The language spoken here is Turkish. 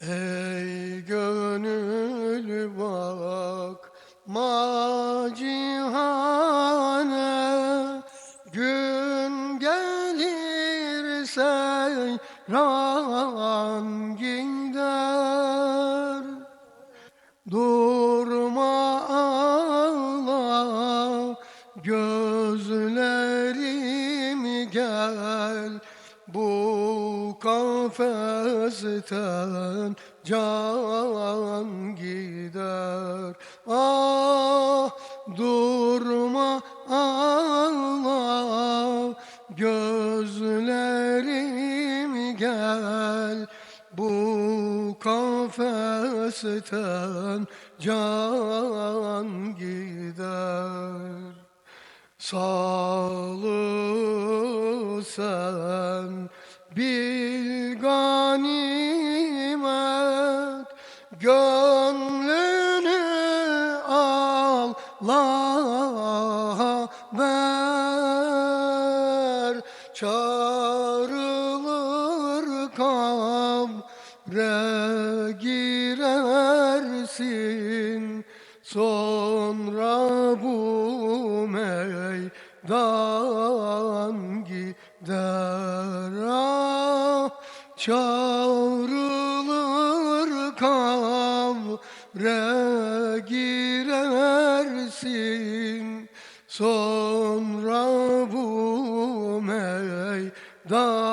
Ey gönül bakma cihane Gün gelir seyran gider. Durma ağla gözlerim gel Bu kafesten can gider. Ah durma ağla gözlerim gel. Bu kafesten can gider. Sağlı sen bil ganimet Gönlünü Allah'a ver. Çağrılır kabre girersin Sonra bu meydan gider. Ah, Çağrılır kavre girersin. Sonra bu meydan